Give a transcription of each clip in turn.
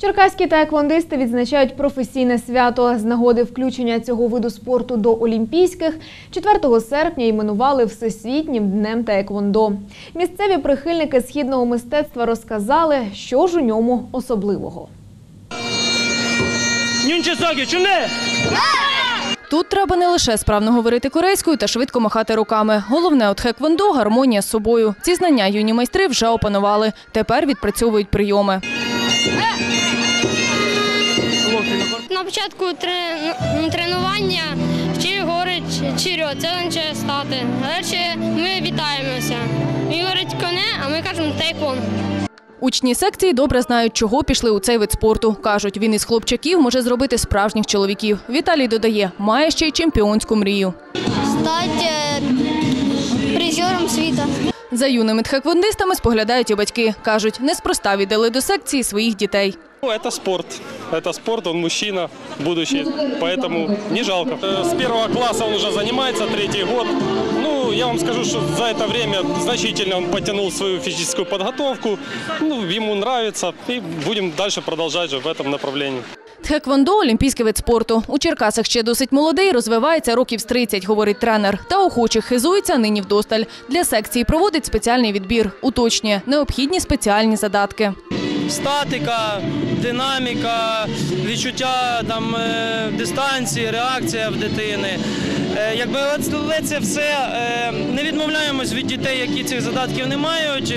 Черкаські таеквондисти відзначають професійне свято з нагоди включення цього виду спорту до Олімпійських. 4 серпня іменували Всесвітнім днем таеквондо. Місцеві прихильники східного мистецтва розказали, що ж у ньому особливого. Чуне! Тут треба не лише справно говорити корейською та швидко махати руками. Головне у тхеквондо – гармонія з собою. Ці знання юні майстри вже опанували. Тепер відпрацьовують прийоми. На початку ну, тренування вчив говорить чирьо, це означає стати. Далі ми вітаємося. Він говорить коне, а ми кажемо тейкон. Учні секції добре знають, чого пішли у цей вид спорту. Кажуть, він із хлопчаків може зробити справжніх чоловіків. Віталій додає, має ще й чемпіонську мрію. Стати призером світу. За юними тхеквондистами споглядають і батьки. Кажуть, неспроста віддали до секції своїх дітей. Это спорт. Это спорт, он мужчина, будущий. Поэтому не жалко. Э, С первого класса он уже занимается, третий год. Ну, я вам скажу, что за это время значительно он потянул свою физическую подготовку. Ну, ему нравится. И будем дальше продолжать же в этом направлении. Тхеквондо – олімпійський вид спорту. У Черкасах ще досить молодий, розвивається років з 30, говорить тренер. Та охочих хизується нині вдосталь. Для секції проводить спеціальний відбір. Уточнює – необхідні спеціальні задатки. Статика, динаміка, відчуття там, е, дистанції, реакція в дитини. Е, Якби це все е, не відмовляємось від дітей, які цих задатків не мають.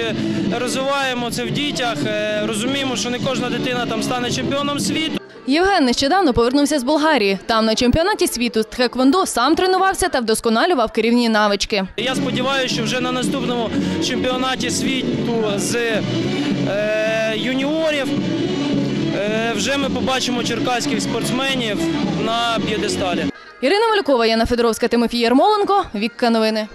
Розвиваємо це в дітях, розуміємо, що не кожна дитина там стане чемпіоном світу. Євген нещодавно повернувся з Болгарії. Там на чемпіонаті світу з тхеквондо сам тренувався та вдосконалював керівні навички. Я сподіваюся, що вже на наступному чемпіонаті світу з е, юніорів вже ми побачимо черкаських спортсменів на п'єдесталі. Ірина Малюкова, Яна Федоровська, Тимофій Ярмоленко. Вікка новини.